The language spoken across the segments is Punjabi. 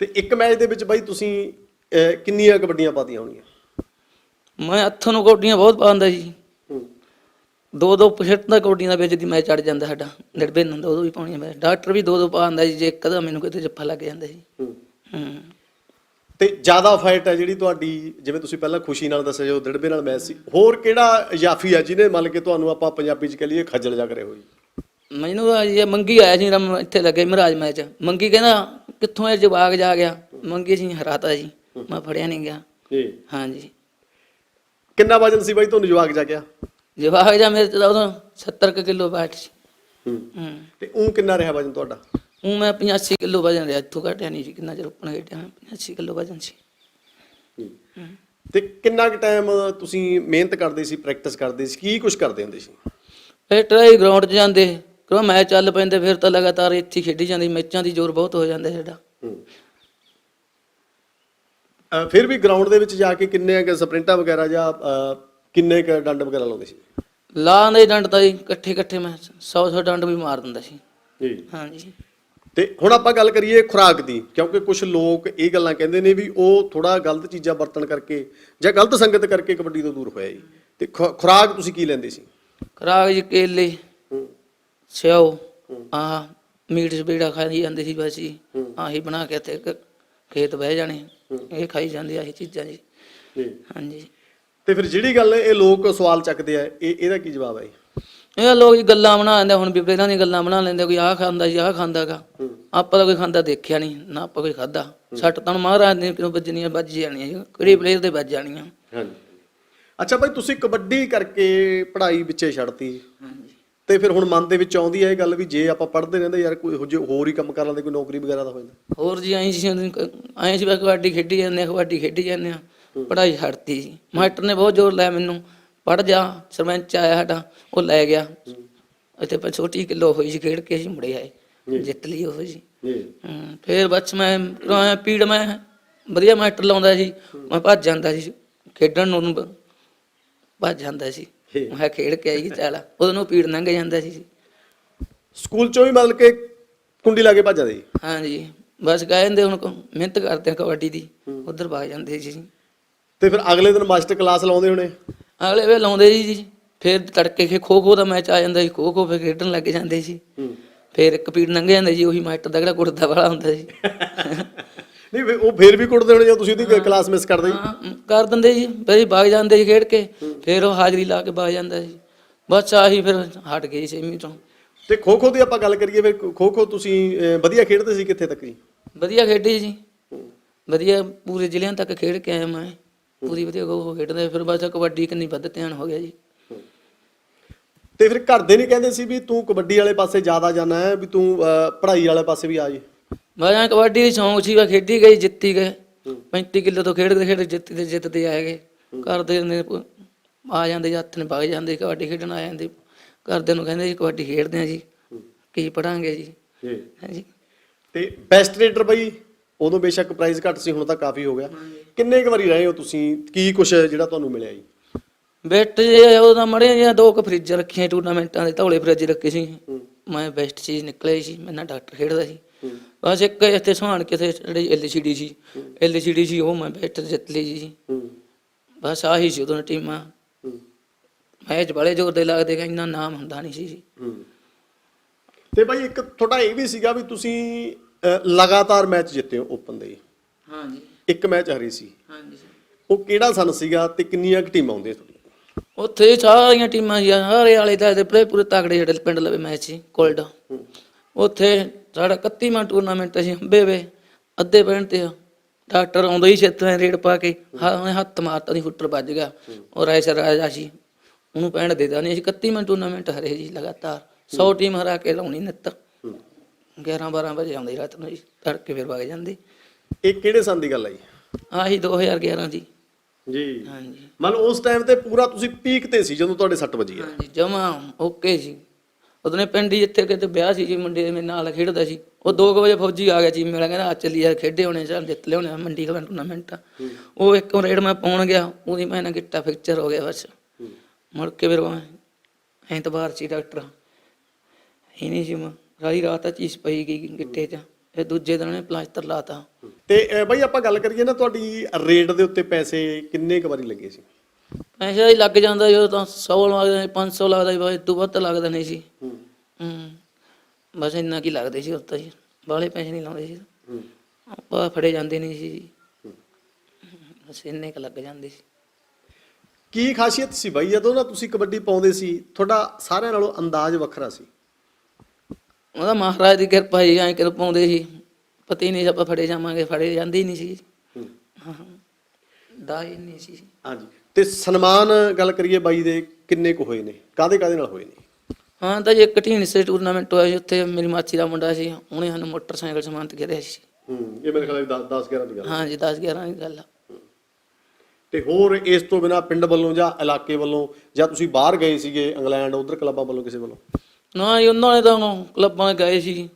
ਤੇ ਇੱਕ ਮੈਚ ਦੇ ਵਿੱਚ ਬਾਈ ਤੁਸੀਂ ਅਹ, ਕਿੰਨੀਆਂ ਕਬੱਡੀਆਂ ਪਾਤੀਆਂ ਹੋਣਗੀਆਂ? ਮੈਂ ਹੱਥੋਂ ਨੂੰ ਕੌਡੀਆਂ ਬਹੁਤ ਪਾਉਂਦਾ ਜੀ। ਹੂੰ। ਦੋ ਦੋ ਪਛਟ ਦਾ ਕੌਡੀਆਂ ਦਾ ਵਿੱਚ ਦੀ ਮੈਂ ਚੜ ਜਾਂਦਾ ਸਾਡਾ ਡੜਬੇ ਨੂੰ ਦੋ ਦੋ ਵੀ ਪਾਉਣੀਆਂ ਮੈਂ ਡਾਕਟਰ ਵੀ ਦੋ ਦੋ ਪਾਉਂਦਾ ਜੀ ਜੇ ਇੱਕ ਦਾ ਮੈਨੂੰ ਕਿਤੇ ਜੱਫਾ ਲੱਗ ਜਾਂਦਾ ਜੀ। ਹੂੰ। ਹੂੰ। ਤੇ ਜ਼ਿਆਦਾ ਫਾਈਟ ਹੈ ਜਿਹੜੀ ਤੁਹਾਡੀ ਜਿਵੇਂ ਤੁਸੀਂ ਪਹਿਲਾਂ ਖੁਸ਼ੀ ਨਾਲ ਦੱਸਿਆ ਜੋ ਦੜਬੇ ਨਾਲ ਮੈਚ ਸੀ ਹੋਰ ਕਿਹੜਾ ਜਾਫੀ ਹੈ ਜਿਹਨੇ ਮੰਨ ਕੇ ਤੁਹਾਨੂੰ ਆਪਾਂ ਪੰਜਾਬੀ ਚ ਕਹ ਲਈਏ ਖੱਜਲ ਜਾ ਕਰੇ ਹੋਈ? ਮੈਨੂੰ ਤਾਂ ਇਹ ਮੰਗੀ ਆਇਆ ਸੀ ਰਮ ਇੱਥੇ ਲੱਗੇ ਮਹਾਰਾਜ ਮੈਚ ਮੰਗੀ ਕਹਿੰਦਾ ਕਿੱਥੋਂ ਇਹ ਜਵਾਗ ਜਾ ਗਿਆ? ਮੰਗੀ ਜੀ ਹਰਾਤਾ ਜੀ। ਮੈਂ ਫੜਿਆ ਨਹੀਂ ਗਿਆ। ਜੀ। ਹਾਂਜੀ। ਕਿੰਨਾ ਵਜਨ ਸੀ ਬਾਈ ਤੁਹਾਨੂੰ ਜਵਾਕ ਜਾ ਗਿਆ? ਜਵਾਗ ਜਾ ਮੇਰੇ ਤੇ ਉਦੋਂ 70 ਕੁ ਕਿਲੋ ਬਾਟ ਸੀ। ਹੂੰ। ਤੇ ਉਹ ਕਿੰਨਾ ਰਿਹਾ ਵਜਨ ਤੁਹਾਡਾ? ਉਹ ਮੈਂ 85 ਕਿਲੋ ਵਜਨ ਰਿਹਾ। ਇੱਥੋਂ ਘਟਿਆ ਨਹੀਂ ਸੀ ਕਿੰਨਾ ਚਿਰ ਉੱਪਰ ਘਟਿਆ 85 ਕਿਲੋ ਵਜਨ ਸੀ। ਹੂੰ। ਤੇ ਕਿੰਨਾ ਕੁ ਟਾਈਮ ਤੁਸੀਂ ਮਿਹਨਤ ਕਰਦੇ ਸੀ ਪ੍ਰੈਕਟਿਸ ਕਰਦੇ ਸੀ? ਕੀ ਕੁਝ ਕਰਦੇ ਹੁੰਦੇ ਸੀ? ਫਿਰ ਟਰਾਈ ਗਰਾਊਂਡ 'ਚ ਜਾਂਦੇ। ਕਿਉਂ ਮੈਚ ਚੱਲ ਪੈਂਦੇ ਫਿਰ ਤਾਂ ਲਗਾਤਾਰ ਇੱਥੇ ਖੇਡੀ ਜਾਂਦੀ ਮੈਚਾਂ ਦੀ ਜ਼ੋਰ ਬਹੁਤ ਹੋ ਜਾਂਦਾ ਸਾਡਾ। ਅਹ ਫਿਰ ਵੀ ਗਰਾਊਂਡ ਦੇ ਵਿੱਚ ਜਾ ਕੇ ਕਿੰਨੇ ਕੁ ਸਪ੍ਰਿੰਟਾਂ ਵਗੈਰਾ ਜਾਂ ਅਹ, ਕਿੰਨੇ ਕ ਡੰਡ ਵਗੈਰਾ ਲਾਉਂਦੇ ਸੀ? ਲਾਂ ਦੇ ਡੰਡ ਤਾਂ ਜੀ ਇਕੱਠੇ ਇਕੱਠੇ ਮੈਂ 100 100 ਡੰਡ ਵੀ ਮਾਰ ਦਿੰਦਾ ਸੀ। ਜੀ। ਹਾਂਜੀ। ਤੇ ਹੁਣ ਆਪਾਂ ਗੱਲ ਕਰੀਏ ਖੁਰਾਕ ਦੀ ਕਿਉਂਕਿ ਕੁਝ ਲੋਕ ਇਹ ਗੱਲਾਂ ਕਹਿੰਦੇ ਨੇ ਵੀ ਉਹ ਥੋੜਾ ਗਲਤ ਚੀਜ਼ਾਂ ਵਰਤਣ ਕਰਕੇ ਜਾਂ ਗਲਤ ਸੰਗਤ ਕਰਕੇ ਕਬੱਡੀ ਤੋਂ ਦੂਰ ਹੋਇਆ ਜੀ। ਤੇ ਖੁ- ਖੁਰਾਕ ਤੁਸੀਂ ਕੀ ਲੈਂਦੇ ਸੀ? ਖਰਾਕ ਜੀ ਕੇਲੇ ਸਿਓ ਆ ਮੀਟ ਸਪੀੜਾ ਖਾਈ ਜਾਂਦੇ ਸੀ ਬਸ ਜੀ। ਆਹੀ ਬਣਾ ਕੇ ਤੇ ਖੇਤ ਬਹਿ ਜਾਣੇ। ਇਹ ਖਾਈ ਜਾਂਦੇ ਆਹੀ ਚੀਜ਼ਾਂ ਜੀ। ਹਾਂਜੀ। ਤੇ ਫਿਰ ਜਿਹੜੀ ਗੱਲ ਇਹ ਲੋਕ ਸਵਾਲ ਚੱਕਦੇ ਆ ਇਹ ਇਹਦਾ ਕੀ ਜਵਾਬ ਹੈ ਜੀ? ਇਹ ਲੋਕ ਜੀ ਗੱਲਾਂ ਬਣਾ ਲੈਂਦੇ ਹੁਣ ਵੀ ਪਹਿਲਾਂ ਦੀ ਗੱਲਾਂ ਬਣਾ ਲੈਂਦੇ ਕੋਈ ਆਹ ਖਾਂਦਾ ਜੀ ਆਹ ਖਾਂਦਾਗਾ ਆਪਾਂ ਤਾਂ ਕੋਈ ਖਾਂਦਾ ਦੇਖਿਆ ਨਹੀਂ ਨਾ ਆਪਾਂ ਕੋਈ ਖਾਦਾ ਸੱਟ ਤਾਂ ਮਹਾਰਾਜ ਨੇ ਕਿਉਂ ਵੱਜਣੀਆਂ ਵੱਜ ਜਾਣੀਆਂ ਜੀ ਕਿਹੜੇ ਪਲੇਅਰ ਦੇ ਵੱਜ ਜਾਣੀਆਂ। ਹਾਂਜੀ। ਅੱਛਾ ਭਾਈ ਤੁਸੀਂ ਕਬੱਡੀ ਕਰਕੇ ਪੜ੍ਹਾਈ ਵਿੱਚੇ ਛੱਡਤੀ। ਤੇ ਫਿਰ ਹੁਣ ਮਨ ਦੇ ਵਿੱਚ ਆਉਂਦੀ ਹੈ ਇਹ ਗੱਲ ਵੀ ਜੇ ਆਪਾਂ ਪੜ੍ਹਦੇ ਰਹਿੰਦੇ ਯਾਰ ਕੋਈ ਜਿਹੇ ਹੋਰ ਹੀ ਕੰਮ ਕਰ ਲੈਂਦੇ ਕੋਈ ਨੌਕਰੀ ਵਗੈਰਾ ਦਾ ਹੋ ਜਾਂਦਾ ਹੋਰ ਜੀ ਐਂ ਸੀ ਐਂ ਬਸ ਕਬੱਡੀ ਖੇਡੀ ਜਾਂਦੇ ਆ ਕਬੱਡੀ ਖੇਡੀ ਜਾਂਦੇ ਆ ਪੜ੍ਹਾਈ ਛੱਡਤੀ ਜੀ। ਮਾਸਟਰ ਨੇ ਬਹੁਤ ਜ਼ੋਰ ਲਾਇਆ ਮੈਨੂੰ। ਪੜ ਜਾ ਸਰਪੰਚ ਆਇਆ ਸਾਡਾ ਉਹ ਲੈ ਗਿਆ। ਇੱਥੇ ਪਰ ਛੋਟੀ ਕਿਲੋ ਹੋਈ ਸੀ ਖੇਡ ਕੇ ਅਸੀਂ ਮੁੜੇ ਆਏ। ਜਿੱਤ ਲਈ ਉਹ ਜੀ। ਜੀ। ਫਿਰ ਬਸ ਮੈਂ ਮੈਂ ਪੀੜ ਮੈਂ ਵਧੀਆ ਮਾਸਟਰ ਲਾਉਂਦਾ ਸੀ। ਮੈਂ ਭੱਜ ਜਾਂਦਾ ਸੀ। ਖੇਡਣ ਨੂੰ ਭੱਜ ਜਾਂਦਾ ਸੀ। ਮੈਂ ਖੇਡ ਕੇ ਆਈ ਚੱਲ। ਉਦੋਂ ਨੂੰ ਪੀੜ ਲੰਘ ਜਾਂਦਾ ਸੀ। ਸਕੂਲ ਚੋਂ ਵੀ ਮਤਲਬ ਕਿ ਕੁੰਡੀ ਲਾ ਕੇ ਭੱਜ ਜਾਂਦੇ ਜੀ ਹਾਂਜੀ। ਬਸ ਕਹਿੰਦੇ ਹੁਣ ਕੋ- ਮਿਹਨਤ ਕਰਦੇ ਆ ਕਬੱਡੀ ਦੀ। ਉਧਰ ਵਗ ਜਾਂਦੇ ਸੀ। ਜੀ ਤੇ ਫਿਰ ਅਗਲੇ ਦਿਨ ਮਾਸਟਰ ਕਲਾਸ ਲਾਉਂਦੇ ਹੋਣੇ? ਅਗਲੇ ਵੇ ਲਾਉਂਦੇ ਸੀ ਜੀ। ਫਿਰ ਤੜਕੇ ਖੇ ਖੋ ਖੋ ਦਾ ਮੈਚ ਆ ਜਾਂਦਾ ਸੀ। ਖੋ ਖੋ ਫਿਰ ਖੇਡਣ ਲੱਗ ਜਾਂਦੇ ਸੀ। ਹੂੰ। ਫਿਰ ਇੱਕ ਪੀੜ ਲੰਘ ਜਾਂਦਾ ਜੀ ਉਹੀ ਮਾਸਟਰ ਦਾ ਕਿਹੜਾ ਕੁੜਦਾ ਵਾਲਾ ਹੁੰਦਾ ਸੀ। ਨਹੀਂ ਫਿਰ ਉਹ ਫਿਰ ਵੀ ਕੁੱਟਦੇ ਹੋਣੇ ਜਦੋਂ ਤੁਸੀਂ ਉਹਦੀ ਕਲਾਸ ਮਿਸ ਕਰਦੇ ਜੀ? ਹਾਂ, ਕਰ ਦਿੰਦੇ ਜੀ। ਫਿਰ ਵਗ ਜਾਂਦੇ ਸੀ ਖੇਡ ਕੇ। ਫਿਰ ਉਹ ਹਾਜ਼ਰੀ ਲਾ ਕੇ ਵਗ ਜਾਂਦਾ ਸੀ ਬਸ ਆਹੀ ਫਿਰ ਹਟ ਗਈ ਸੇਮੀ ਤੋਂ। ਤੇ ਖੋ ਖੋ ਦੀ ਆਪਾਂ ਗੱਲ ਕਰੀਏ ਫਿਰ ਖੋ ਖੋ ਤੁਸੀਂ ਅਹ, ਵਧੀਆ ਖੇਡਦੇ ਸੀ ਕਿੱਥੇ ਤੱਕ ਜੀ? ਵਧੀਆ ਖੇਡੀ ਜੀ। ਵਧੀਆ ਪੂਰੇ ਜ਼ਿਲ੍ਹਿਆਂ ਤੱਕ ਖੇਡ ਕੇ ਆਇਆ ਮੈਂ। ਪੂਰੀ ਵਧੀਆ ਗੋ ਖੇਡਦੇ। ਫਿਰ ਬਸ ਕਬੱਡੀ ਕਿੰਨੀ ਵੱਧ ਧਿਆਨ ਹੋ ਗਿਆ ਜੀ। ਤੇ ਫਿਰ ਘਰ ਦੇ ਨਹੀਂ ਕਹਿੰਦੇ ਸੀ ਵੀ ਤੂੰ ਕਬੱਡੀ ਵਾਲੇ ਪਾਸੇ ਜ਼ਿਆਦਾ ਜਾਣਾ ਹੈ ਵੀ ਤੂੰ ਅਹ, ਪੜ੍ਹਾਈ ਵਾਲੇ ਪਾਸੇ ਵੀ ਆ ਜੀ? ਮੈਂ ਜਾਂ ਕਬੱਡੀ ਦੀ ਸ਼ੌਂਕ ਸੀ ਵਾ ਖੇਡੀ ਗਈ ਜਿੱਤੀ ਗਏ। 35 ਕਿਲੋ ਤੋਂ ਖੇਡਦੇ ਖੇਡਦੇ ਜਿੱਤਦੇ ਜਿੱਤਦੇ ਆਏ ਗਏ। ਘਰਦੇ ਨੇ ਆ ਜਾਂਦੇ ਹੱਥ ਨੇ ਵਗ ਜਾਂਦੇ ਕਬੱਡੀ ਖੇਡਣ ਆ ਜਾਂਦੇ। ਘਰਦਿਆਂ ਨੂੰ ਕਹਿੰਦੇ ਜੀ ਕਬੱਡੀ ਖੇਡਦੇ ਆ ਜੀ। ਕੀ ਪੜਾਂਗੇ ਜੀ। ਜੀ। ਹਾਂਜੀ। ਤੇ ਬੈਸਟ ਰੇਡਰ ਬਈ ਉਦੋਂ ਬੇਸ਼ੱਕ ਪ੍ਰਾਈਜ਼ ਘੱਟ ਸੀ ਹੁਣ ਤਾਂ ਕਾਫੀ ਹੋ ਗਿਆ। ਕਿੰਨੇ ਕੁ ਵਾਰੀ ਰਹੇ ਹੋ ਤੁਸੀਂ? ਕੀ ਕੁਛ ਜਿਹੜਾ ਤੁਹਾਨੂੰ ਮਿਲਿਆ ਜੀ? ਬੈਟ ਜੇ ਉਹਦਾ ਮੜੇ ਜਾਂ ਦੋ ਕੁ ਫ੍ਰਿਜ ਰੱਖੀਆਂ ਟੂਰਨਾਮੈਂਟਾਂ ਦੇ ਧੌਲੇ ਫ੍ਰਿਜ ਰੱਖੇ ਸੀ। ਮੈਂ ਬੈਸਟ ਚੀਜ਼ ਨਿਕਲਿਆ ਸੀ ਮੈਂ ਨਾ ਡਾਕਟਰ ਖੇਡਦਾ ਸੀ। ਬਸ ਇੱਕ ਇੱਥੇ ਸੁਹਾਣ ਕਿਤੇ ਜਿਹੜੀ ਐਲਸੀਡੀ ਸੀ ਐਲਸੀਡੀ ਸੀ ਉਹ ਮੈਂ ਬੈਸਟ ਜਿੱਤ ਲਈ ਜੀ। ਬਸ ਆਹੀ ਸੀ ਉਦੋਂ ਟੀਮਾਂ। ਮੈਚ ਬੜੇ ਜ਼ੋਰ ਦੇ ਲੱਗਦੇ ਕਿ ਇੰਨਾ ਨਾਮ ਹੁੰਦਾ ਨਹੀਂ ਸੀ ਤੇ ਭਾਈ ਇੱਕ ਤੁਹਾਡਾ ਇਹ ਵੀ ਸੀਗਾ ਵੀ ਤੁਸੀਂ ਲਗਾਤਾਰ ਮੈਚ ਜਿੱਤੇ ਹੋ ਓਪਨ ਦੇ। ਹਾਂਜੀ। ਇੱਕ ਮੈਚ ਹਰੀ ਸੀ। ਹਾਂਜੀ ਉਹ ਕਿਹੜਾ ਸਨ ਸੀਗਾ ਤੇ ਕਿੰਨੀਆਂ ਕੁ ਟੀਮਾਂ ਆਉਂਦੀਆਂ ਤੁਹਾਡੀਆਂ? ਉੱਥੇ ਸਾਰੀਆਂ ਟੀਮਾਂ ਸੀ ਸਾਰੇ ਵਾਲੇ ਦਾ ਪਲੇ ਪੂਰੇ ਤਗੜੇ ਜਿਹੜੇ ਪਿੰਡ ਲਵੇ ਮੈਚ ਸੀ ਕੋਲਡ। ਉੱਥੇ ਸਾਡਾ 31ਵਾਂ ਟੂਰਨਾਮੈਂਟ ਸੀ ਹੰਬੇ ਅੱਧੇ ਪੈਣ ਤੇ ਡਾਕਟਰ ਆਉਂਦਾ ਹੀ ਛੇਤਾਂ ਰੇਡ ਪਾ ਕੇ ਹ- ਉਹਨੇ ਹੱਥ ਮਾਰਤਾ ਦੀ ਫੁੱਟਰ ਵੱਜ ਗਿਆ। ਉਹ ਰਾਏ ਸਰ ਰਾਜਾ ਸੀ ਉਹਨੂੰ ਪੈਣ ਦੇਦਾ ਨਹੀਂ ਅਸੀਂ 31ਵਾਂ ਟੂਰਨਾਮੈਂਟ ਹਰੇ ਜੀ ਲਗਾਤਾਰ। 100 ਟੀਮ ਹਰਾ ਕੇ ਲਾਉਣੀ ਨਿੱਤ 11 12 ਵਜੇ ਆਉਂਦੀ ਰਾਤ ਨੂੰ ਜੀ ਤੜਕੇ ਫਿਰ ਵਗ ਜਾਂਦੀ। ਇਹ ਕਿਹੜੇ ਸਨ ਦੀ ਗੱਲ ਹੈ ਜੀ? ਆਹੀ 2011 ਦੀ। ਜੀ। ਹਾਂਜੀ। ਮੰਨ ਉਸ ਟਾਈਮ ਤੇ ਪੂਰਾ ਤੁਸੀਂ ਪੀਕ ਤੇ ਸੀ ਜਦੋਂ ਤੁਹਾਡੇ ਸੱਟ ਵੱਜੀ ਹੈ। ਹਾਂਜੀ ਜਮਾ ਓਕੇ ਜੀ ਉਹਨੇ ਪਿੰਡ ਹੀ ਜਿੱਥੇ ਕਿਤੇ ਵਿਆਹ ਸੀ ਜੀ ਮੁੰਡੇ ਦੇ ਮੇਰੇ ਨਾਲ ਖੇਡਦਾ ਸੀ। ਉਹ 2 ਵਜੇ ਫੌਜੀ ਆ ਗਿਆ ਜੀ ਮੇਰਾ ਕਹਿੰਦਾ ਆ ਚੱਲੀ ਯਾਰ ਖੇਡੇ ਹੋਣੇ ਚੱਲ ਜਿੱਤ ਲਿਆਉਣੇ ਮੰਡੀ ਕਲਾਂ ਟੂਰਨਾਮੈਂਟ ਉਹ ਇੱਕ ਰੇਡ ਮੈਂ ਪਾਉਣ ਗਿਆ ਉਹਦੀ ਮੈਂ ਨਾ ਗਿੱਟਾ ਫ੍ਰੈਕਚਰ ਹੋ ਗਿਆ ਬਸ। ਮੁੜ ਕੇ ਫਿਰ ਮੈਂ ਐਤਵਾਰ ਸੀ ਡਾਕਟਰ। ਹੀ ਨਹੀਂ ਸੀ ਮੈਂ ਸਾਰੀ ਰਾਤ ਆ ਚੀਜ਼ ਪਈ ਗਈ ਗਿੱਟੇ 'ਚ। ਫਿਰ ਦੂਜੇ ਦਿਨ ਉਹਨੇ ਪਲਾਸਟਰ ਲਾਤਾ। ਤੇ ਬਾਈ ਆਪਾਂ ਗੱਲ ਕਰੀਏ ਨਾ ਤੁਹਾਡੀ ਰੇਟ ਦੇ ਉੱਤੇ ਪੈਸੇ ਕਿੰਨੇ ਕੁ ਵਾਰੀ ਲੱਗੇ ਸੀ? ਪੈਸਾ ਹੀ ਲੱਗ ਜਾਂਦਾ ਜਦੋਂ ਤਾਂ 100 ਲੱਗਦਾ 500 ਲੱਗਦਾ ਬਾਈ ਤੋਂ ਵੱਧ ਤਾਂ ਲੱਗਦਾ ਨਹੀਂ ਸੀ। ਹੂੰ। ਹੂੰ। ਬਸ ਇੰਨਾ ਕੀ ਲੱਗਦੇ ਸੀ ਉੱਤਾ ਜੀ ਬਾਹਲੇ ਪੈਸੇ ਨਹੀਂ ਲਾਉਂਦੇ ਸੀ। ਹੂੰ। ਆਪਾਂ ਫੜੇ ਜਾਂਦੇ ਨਹੀਂ ਸੀ ਜੀ। ਬਸ ਇੰਨੇ ਕ ਲੱਗ ਜਾਂਦੇ ਸੀ। ਕੀ ਖਾਸੀਅਤ ਸੀ ਬਾਈ ਜਦੋਂ ਨਾ ਤੁਸੀਂ ਕਬੱਡੀ ਪਾਉਂਦੇ ਸੀ ਤੁਹਾਡਾ ਸਾਰਿਆਂ ਨਾਲੋਂ ਅੰਦਾਜ਼ ਵੱਖਰਾ ਸੀ? ਉਹਦਾ ਮਹਾਰਾਜ ਦੀ ਕਿਰਪਾ ਹੀ ਐਂ ਕਰ ਪਾਉਂਦੇ ਸੀ। ਪਤਾ ਹੀ ਨਹੀਂ ਸੀ ਆਪਾਂ ਫੜੇ ਜਾਵਾਂਗੇ ਫੜੇ ਜਾਂਦੇ ਹੀ ਨਹੀਂ ਸੀ ਹੂੰ। ਹਾਂ। ਦਾ ਹੀ ਨਹੀਂ ਸੀ ਹਾਂਜੀ। ਤੇ ਸਨਮਾਨ ਗੱਲ ਕਰੀਏ ਬਾਈ ਦੇ ਕਿੰਨੇ ਕੁ ਹੋਏ ਨੇ? ਕਾਦੇ ਕਾਦੇ ਨਾਲ ਹੋਏ ਨੇ? ਹਾਂ ਤਾਂ ਜੀ ਇੱਕ ਢੀਂਡਸੇ ਟੂਰਨਾਮੈਂਟ ਹੋਇਆ ਸੀ ਉੱਥੇ ਮੇਰੀ ਮਾਚੀ ਦਾ ਮੁੰਡਾ ਸੀ ਉਹਨੇ ਸਾਨੂੰ ਮੋਟਰਸਾਈਕਲ ਸਮਾਨਤ ਕਰਿਆ ਸੀ। ਹੂੰ ਇਹ ਮੇਰੇ ਖਿਆਲ 10 10 11 ਦੀ ਗੱਲ ਹਾਂ। ਜੀ 10 11 ਦੀ ਗੱਲ ਆ। ਤੇ ਹੋਰ ਇਸ ਤੋਂ ਬਿਨਾ ਪਿੰਡ ਵੱਲੋਂ ਜਾਂ ਇਲਾਕੇ ਵੱਲੋਂ ਜਾਂ ਤੁਸੀਂ ਬਾਹਰ ਗਏ ਸੀਗੇ ਇੰਗਲੈਂਡ ਉਧਰ ਕਲੱਬਾਂ ਵੱਲੋਂ ਕਿਸੇ ਵੱਲੋਂ? ਨਾ ਜੀ ਉਹਨਾਂ ਨੇ ਤਾਂ ਕਲੱਬਾਂ 'ਚ ਗਏ ਸੀ।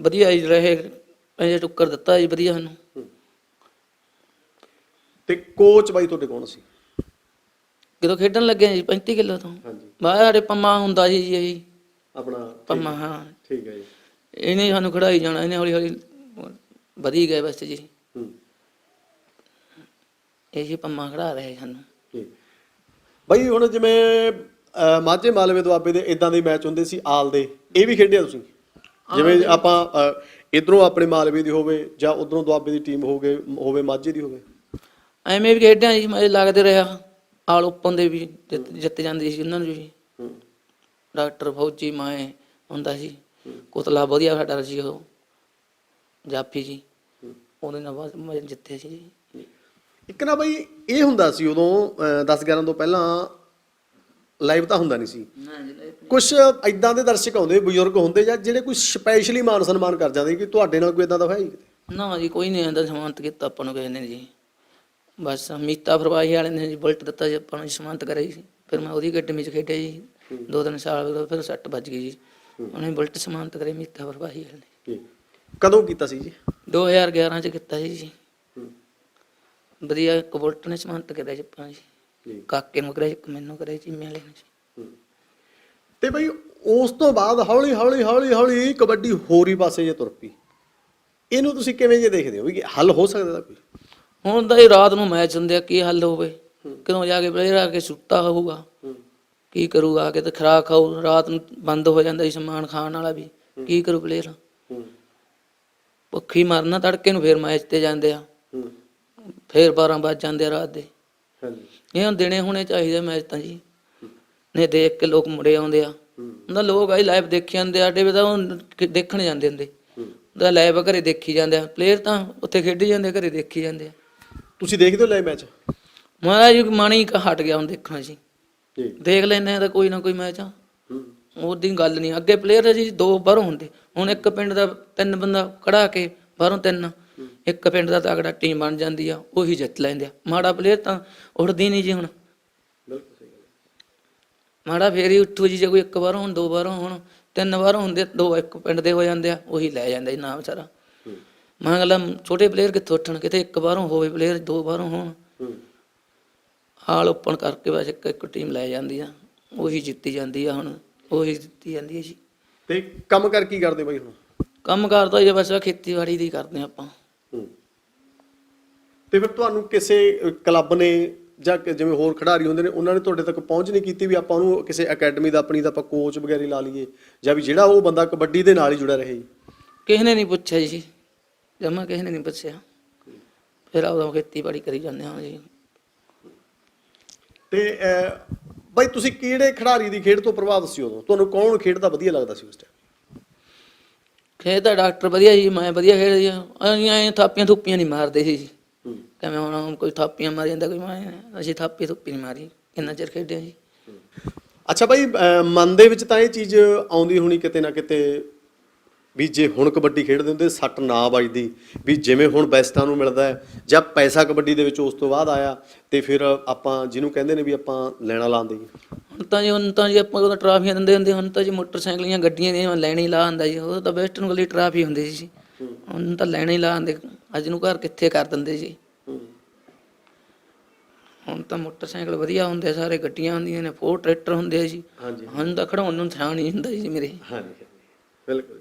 ਵਧੀਆ ਹੀ ਰਹੇ ਪੈਸੇ ਟੁੱਕਰ ਦਿੱਤਾ ਜੀ ਵਧੀਆ ਸਾਨੂੰ। ਤੇ ਕੋਚ ਬਾਈ ਤੁਹਾਡੇ ਕੌਣ ਸੀ? ਜਦੋਂ ਖੇਡਣ ਲੱਗੇ ਜੀ? 35 ਕਿਲੋ ਤੋਂ। ਹਾਂਜੀ। ਬਾਹਰ ਸਾਡੇ ਪੰਮਾ ਹੁੰਦਾ ਸੀ ਜੀ ਇਹੀ ਆਪਣਾ ਪੰਮਾ ਹਾਂ। ਠੀਕ ਹੈ ਜੀ। ਇਹਨੇ ਸਾਨੂੰ ਖੜਾਈ ਜਾਣਾ ਇਹਨੇ ਹੌਲੀ ਹੌਲੀ ਵਧੀ ਗਏ ਬਸ ਜੀ। ਹੂੰ। ਇਹੀ ਪੰਮਾ ਖੜਾ ਰਹੇ ਸਾਨੂੰ। ਠੀਕ। ਬਾਈ ਹੁਣ ਜਿਵੇਂ ਅਹ, ਮਾਝੇ ਮਾਲਵੇ ਦੁਆਬੇ ਦੇ ਇਦਾਂ ਦੇ ਮੈਚ ਹੁੰਦੇ ਸੀ ਆਲ ਦੇ। ਇਹ ਵੀ ਖੇਡਿਆ ਤੁਸੀਂ? ਜਿਵੇਂ ਆਪਾਂ ਇਧਰੋਂ ਆਪਣੇ ਮਾਲਵੇ ਦੀ ਹੋਵੇ ਜਾਂ ਉਧਰੋਂ ਦੁਆਬੇ ਦੀ ਟੀਮ ਹੋਵੇ ਹੋਵੇ ਮਾਝੇ ਦੀ ਹੋਵੇ। ਐਵੇਂ ਵੀ ਖੇਡਿਆ ਜੀ ਮੈਂ ਲੱਗਦੇ ਰਿਹਾ। ਆਲ ਓਪਨ ਦੇ ਵੀ ਜਿੱਤ ਜਿੱਤ ਜਾਂਦੀ ਸੀ ਉਹਨਾਂ ਨੂੰ ਵੀ। ਹੂੰ। ਡਾਕਟਰ ਫੌਜੀ ਮਾਏ ਹੁੰਦਾ ਸੀ। ਕੁਤਲਾ ਵਧੀਆ ਸਾਡਾ ਸੀ ਉਹ। ਜਾਫੀ ਜੀ। ਉਹਦੇ ਨਾਲ ਮੈਂ ਜਿੱਤੇ ਸੀ ਜੀ। ਇੱਕ ਨਾ ਬਈ ਇਹ ਹੁੰਦਾ ਸੀ ਉਦੋਂ 10 11 ਤੋਂ ਪਹਿਲਾਂ ਲਾਈਵ ਤਾਂ ਹੁੰਦਾ ਨਹੀਂ ਸੀ। ਕੁਝ ਇਦਾਂ ਦੇ ਦਰਸ਼ਕ ਆਉਂਦੇ ਬਜ਼ੁਰਗ ਹੁੰਦੇ ਜਾਂ ਜਿਹੜੇ ਕੋਈ ਸਪੈਸ਼ਲੀ ਮਾਨ ਸਨਮਾਨ ਕਰ ਜਾਂਦੇ ਕਿ ਤੁਹਾਡੇ ਨਾਲ ਕੋਈ ਇਦਾਂ ਦਾ ਹੋਇਆ ਹੀ ਕਿਤੇ? ਨਾ ਜੀ ਕੋਈ ਨਹੀਂ ਆਂਦਾ ਸਮਾਨਤ ਕੀਤਾ ਆਪਾਂ ਨੂੰ ਕਿਸੇ ਨੇ ਜੀ। ਬਸ ਮੀਤਾ ਫਰਵਾਹੀ ਵਾਲੇ ਨੇ ਜੀ ਬੁਲਟ ਦਿੱਤਾ ਜੀ ਆਪਾਂ ਨੂੰ ਸਮਾਨਤ ਕਰਿਆ ਜੀ। ਫਿਰ ਮੈਂ ਉਹਦੀ ਗੱਡੀ ਵਿੱਚ ਖੇਡਿਆ ਜੀ ਦੋ ਤਿੰਨ ਸਾਲ ਬਾਅਦ ਫਿਰ ਸੱਟ ਵੱਜ ਗਈ ਜੀ। ਉਹਨੇ ਬੁਲਟ ਸਮਾਨਤ ਕਰੇ ਮੀਤਾ ਫਰਵਾਹੀ ਵਾਲੇ ਨੇ। ਕਦੋਂ ਕੀਤਾ ਸੀ ਜੀ? 2011 ਚ ਕੀਤਾ ਜੀ। ਜੀ। ਵਧੀਆ ਇੱਕ ਬੁਲਟ ਨੇ ਸਮਾਨਤ ਕਰਿਆ ਜੀ ਆਪਾਂ ਜੀ। ਕਾਕੇ ਨੂੰ ਕਰਿਆ ਜੀ, ਇੱਕ ਮੈਨੂੰ ਕਰਿਆ ਜੀ ਮੇਲੇ ਨੇ ਜੀ। ਤੇ ਬਈ ਉਸ ਤੋਂ ਬਾਅਦ ਹੌਲੀ ਹੌਲੀ ਹੌਲੀ ਹੌਲੀ ਕਬੱਡੀ ਹੋਰ ਪਾਸੇ ਜੇ ਤੁਰ ਪਈ। ਇਹਨੂੰ ਤੁਸੀਂ ਕਿਵੇਂ ਜੇ ਦੇਖਦੇ ਹੋ ਵੀ ਹੱਲ ਹੋ ਸਕਦਾ ਕੋਈ? ਹੁਣ ਤਾਂ ਇਹ ਰਾਤ ਨੂੰ ਮੈਚ ਹੁੰਦੇ ਆ ਕੀ ਹੱਲ ਹੋਵੇ? ਕਿਉਂ ਜਾ ਕੇ ਪਲੇਅਰ ਆ ਕੇ ਸੁੱਤਾ ਹੋਊਗਾ? ਕੀ ਕਰੂਗਾ? ਆ ਕੇ ਤੇ ਖਰਾਕ ਖਾਊ ਰਾਤ ਨੂੰ ਬੰਦ ਹੋ ਜਾਂਦਾ ਸੀ ਸਮਾਨ ਖਾਣ ਵਾਲਾ ਵੀ। ਕੀ ਕਰੂ ਪਲੇਅਰ ਭੁੱਖੀ ਮਰਨਾ ਤੜਕੇ ਨੂੰ ਫੇਰ ਮੈਚ ਤੇ ਜਾਂਦੇ ਆ। ਫੇਰ 12 ਵੱਜ ਜਾਂਦੇ ਆ ਰਾਤ ਦੇ। ਇਹ ਹੁਣ ਦਿਨੇ ਹੋਣੇ ਚਾਹੀਦੇ ਮੈਚ ਤਾਂ ਜੀ। ਨੇ ਦੇਖ ਕੇ ਲੋਕ ਮੁੜੇ ਆਉਂਦੇ ਆ। ਹੁੰਦਾ ਲੋਕ ਆਈ ਲਾਈਵ ਦੇਖੀ ਜਾਂਦੇ ਆ ਵੀ ਤਾਂ ਦੇਖਣ ਜਾਂਦੇ ਹੁੰਦੇ। ਉਹਦਾ ਲਾਈਵ ਘਰੇ ਦੇਖੀ ਜਾਂਦੇ ਆ। ਪਲੇਅਰ ਤਾਂ ਉੱਥੇ ਖੇਡੀ ਜਾਂਦੇ ਘਰੇ ਦੇਖੀ ਜਾਂਦੇ ਆ। ਤੁਸੀਂ ਦੇਖਦੇ ਹੋ ਲਾਈਵ ਮੈਚ ਮਹਾਰਾਜ ਜੀ ਮਾਣੀ ਕ ਹਟ ਗਿਆ ਹੁਣ ਦੇਖਣਾ ਜੀ। ਜੀ। ਦੇਖ ਲੈਨੇ ਆ ਤਾਂ ਕੋਈ ਨਾ ਕੋਈ ਮੈਚ ਆ। ਉਹਦੀ ਗੱਲ ਨਹੀਂ। ਅੱਗੇ ਪਲੇਅਰ ਜੀ ਦੋ ਬਾਹਰੋਂ ਹੁੰਦੇ। ਹੁਣ ਇੱਕ ਪਿੰਡ ਦਾ ਤਿੰਨ ਬੰਦਾ ਕਢਾ ਕੇ ਬਾਹਰੋਂ ਤਿੰਨ। ਇੱਕ ਪਿੰਡ ਦਾ ਤਗੜਾ ਟੀਮ ਬਣ ਜਾਂਦੀ ਆ ਉਹੀ ਜਿੱਤ ਲੈਂਦੇ ਆ। ਮਾੜਾ ਪਲੇਅਰ ਤਾਂ ਉੱਠਦੀ ਨਹੀਂ ਜੀ ਹੁਣ। ਬਿਲਕੁਲ ਸਹੀ ਗੱਲ ਮਾੜਾ ਫੇਰ ਹੀ ਉੱਠੂ ਜੀ ਜੇ ਕੋਈ ਇੱਕ ਵਾਰ ਹੁਣ ਦੋ ਵਾਰ ਹੁਣ ਤਿੰਨ ਵਾਰ ਹੁੰਦੇ ਦੋ ਇੱਕ ਪਿੰਡ ਦੇ ਹੋ ਜਾਂਦੇ ਆ ਉਹੀ ਲੈ ਜਾਂਦਾ ਜੀ ਨਾਮ ਸਾਰਾ। ਮੈਂ ਕਹਿੰਦਾ ਛੋਟੇ ਪਲੇਅਰ ਕਿੱਥੋਂ ਉੱਠਣ ਕਿਤੇ ਇੱਕ ਵਾਰੋਂ ਹੋਵੇ ਪਲੇਅਰ ਦੋ ਵਾਰੋਂ ਹੋਣ। ਹਾਲ ਓਪਨ ਕਰਕੇ ਬਸ ਇੱਕ ਇੱਕ ਟੀਮ ਲੈ ਜਾਂਦੀ ਆ। ਉਹੀ ਜਿੱਤੀ ਜਾਂਦੀ ਆ ਹੁਣ ਉਹੀ ਜਿੱਤੀ ਜਾਂਦੀ ਹੈ ਜੀ। ਤੇ ਕੰਮ ਕਰ ਕੀ ਕਰਦੇ ਬਾਈ ਹੁਣ? ਕੰਮ ਕਰਦਾ ਜੀ ਬਸ ਖੇਤੀਬਾੜੀ ਦੀ ਕਰਦੇ ਹਾਂ ਆਪਾਂ। ਤੇ ਫਿਰ ਤੁਹਾਨੂੰ ਕਿਸੇ ਕਲੱਬ ਨੇ ਜਾਂ ਜਿਵੇਂ ਹੋਰ ਖਿਡਾਰੀ ਹੁੰਦੇ ਨੇ ਉਹਨਾਂ ਨੇ ਤੁਹਾਡੇ ਤੱਕ ਪਹੁੰਚ ਨਹੀਂ ਕੀਤੀ ਵੀ ਆਪਾਂ ਉਹਨੂੰ ਕਿਸੇ ਅਕੈਡਮੀ ਦਾ ਆਪਣੀ ਦਾ ਆਪਾਂ ਕੋਚ ਵਗੈਰਾ ਲਾ ਲਈਏ ਜਾਂ ਵੀ ਜਿਹੜਾ ਉਹ ਬੰਦਾ ਕਬੱਡੀ ਦੇ ਨਾਲ ਹੀ ਜੁੜਿਆ ਰਹੇ ਜੀ? ਕਿਸੇ ਨੇ ਨਹੀਂ ਪੁੱਛਿਆ ਜੀ। ਜਮਾ ਕਿਸੇ ਨੇ ਨਹੀਂ ਪੁੱਛਿਆ। ਫਿਰ ਆਪਦਾ ਖੇਤੀਬਾੜੀ ਕਰੀ ਜਾਂਦੇ ਹਾਂ ਜੀ। ਤੇ ਅਹ, ਬਾਈ ਤੁਸੀਂ ਕਿਹੜੇ ਖਿਡਾਰੀ ਦੀ ਖੇਡ ਤੋਂ ਪ੍ਰਭਾਵਿਤ ਸੀ ਉਦੋਂ? ਤੁਹਾਨੂੰ ਕੌਣ ਖੇਡਦਾ ਵਧੀਆ ਲੱਗਦਾ ਸੀ ਉਸ ਟਾਈਮ ਖੇਤ ਦਾ ਡਾਕਟਰ ਵਧੀਆ ਜੀ ਮੈਂ ਵਧੀਆ ਖੇਡਦੀ ਆ ਅਸੀਂ ਐਂ ਥਾਪੀਆਂ ਥੁੱਪੀਆਂ ਨਹੀਂ ਮਾਰਦੇ ਸੀ ਜੀ। ਕਿਵੇਂ ਹੁਣ ਕੋਈ ਥਾਪੀਆਂ ਮਾਰੀ ਜਾਂਦਾ ਕੋਈ ਮਾਰੇ। ਅਸੀਂ ਥਾਪੀ ਥੁੱਪੀ ਨਹੀਂ ਮਾਰੀ ਕਿੰਨਾ ਚਿਰ ਖੇਡਿਆ ਜੀ। ਅੱਛਾ ਬਾਈ ਅਹ, ਮਨ ਦੇ ਵਿੱਚ ਤਾਂ ਇਹ ਚੀਜ਼ ਆਉਂਦੀ ਹੋਣੀ ਕਿਤੇ ਨਾ ਕਿਤੇ ਵੀ ਜੇ ਹੁਣ ਕਬੱਡੀ ਖੇਡਦੇ ਹੁੰਦੇ ਸੱਟ ਨਾ ਵੱਜਦੀ ਵੀ ਜਿਵੇਂ ਹੁਣ ਬੈਸਟਾਂ ਨੂੰ ਮਿਲਦਾ ਹੈ ਜਾਂ ਪੈਸਾ ਕਬੱਡੀ ਦੇ ਵਿੱਚ ਉਸ ਤੋਂ ਬਾਅਦ ਆਇਆ ਤੇ ਫਿਰ ਆਪਾਂ ਜਿਹਨੂੰ ਕਹਿੰਦੇ ਨੇ ਵੀ ਆਪਾਂ ਲੈਣਾ ਲਾਉਂਦੇ ਹੁਣ ਤਾਂ ਜੀ ਹੁਣ ਤਾਂ ਜੀ ਆਪਾਂ ਉਹਦਾ ਟਰਾਫੀਆਂ ਦਿੰਦੇ ਹੁੰਦੇ ਹੁਣ ਤਾਂ ਜੀ ਮੋਟਰਸਾਈਕਲੀਆਂ ਗੱਡੀਆਂ ਦੀਆਂ ਲੈਣੀ ਲਾ ਆਂਦਾ ਜੀ ਉਹ ਤਾਂ ਬੈਸਟ ਨੂੰ ਗਲੀ ਟਰਾਫੀ ਹੁੰਦੀ ਸੀ ਹੁਣ ਤਾਂ ਲੈਣਾ ਲਾ ਆਂਦੇ ਅੱਜ ਨੂੰ ਘਰ ਕਿੱਥੇ ਕਰ ਦਿੰਦੇ ਜੀ। ਹੁਣ ਤਾਂ ਮੋਟਰਸਾਈਕਲ ਵਧੀਆ ਹੁੰਦੇ ਸਾਰੇ ਗੱਡੀਆਂ ਹੁੰਦੀਆਂ ਨੇ ਫੋਰ ਟਰੈਕਟਰ ਹੁੰਦੇ ਆ ਜੀ। ਹਾਂਜੀ। ਹੁਣ ਤਾਂ ਖੜਾਉਣ ਨੂੰ ਥਾਂ ਨਹੀਂ ਹੁੰਦਾ ਜੀ ਮੇਰੇ। ਹਾਂਜੀ। ਬਿਲਕੁਲ